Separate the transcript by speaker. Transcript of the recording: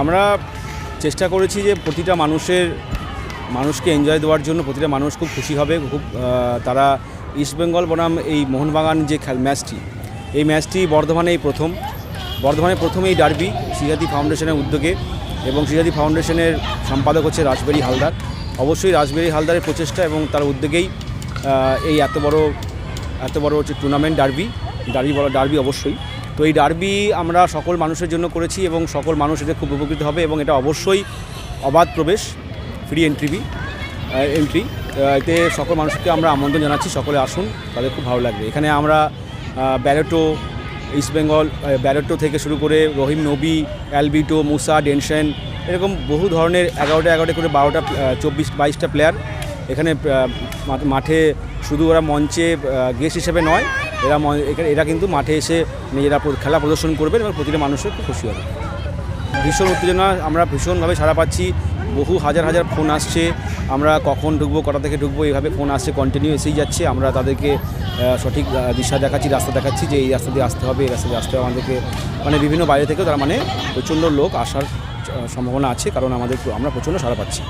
Speaker 1: আমরা চেষ্টা করেছি যে প্রতিটা মানুষের, মানুষকে এনজয় দেওয়ার জন্য প্রতিটা মানুষ খুব খুশি হবে, খুব তারা ইস্টবেঙ্গল বনাম এই মোহনবাগান যে খেল ম্যাচটি এই ম্যাচটি বর্ধমানে এই প্রথম। বর্ধমানে প্রথম এই ডার্বি শ্রীজাতি ফাউন্ডেশনের উদ্যোগে এবং শ্রীজাতি ফাউন্ডেশনের সম্পাদক হচ্ছে রাসবেরি হালদার অবশ্যই রাসবেরি হালদারের প্রচেষ্টা এবং তার উদ্যোগেই এই এত বড় এত বড় হচ্ছে টুর্নামেন্ট ডার্বি ডার্বি বড় ডার্বি অবশ্যই। তো এই ডার্বি আমরা সকল মানুষের জন্য করেছি এবং সকল মানুষ এতে খুব উপকৃত হবে এবং এটা অবশ্যই অবাধ প্রবেশ ফ্রি এন্ট্রিবি এন্ট্রি এতে সকল মানুষকে আমরা আমন্ত্রণ জানাচ্ছি, সকলে আসুন, তাদের খুব ভালো লাগবে। এখানে আমরা ব্যারেটো, ইস্ট বেঙ্গল ব্যারেটো থেকে শুরু করে রহিম নবী, অ্যালবিটো, মুসা, ডেনশন, এরকম বহু ধরনের এগারোটা এগারোটা করে বারোটা চব্বিশ, বাইশটা প্লেয়ার এখানে মাঠে শুধু ওরা মঞ্চে গেস্ট হিসেবে নয়, এরা এরা কিন্তু মাঠে এসে নিজেরা খেলা প্রদর্শন করবেন এবং প্রতিটা মানুষের খুব খুশি হবে। ভীষণ উত্তেজনা, আমরা ভীষণভাবে সাড়া পাচ্ছি। বহু হাজার হাজার ফোন আসছে। আমরা কখন ঢুকবো, কটা থেকে ঢুকবো, এইভাবে ফোন আসছে কন্টিনিউ এসেই যাচ্ছে। আমরা তাদেরকে সঠিক দিশা দেখাচ্ছি, রাস্তা দেখাচ্ছি যে এই রাস্তা দিয়ে আসতে হবে, এই রাস্তা দিয়ে আসতে হবে। আমাদেরকে মানে বিভিন্ন বাইরে থেকেও তারা মানে প্রচণ্ড লোক আসার সম্ভাবনা আছে, কারণ আমাদের, আমরা প্রচণ্ড সাড়া পাচ্ছি।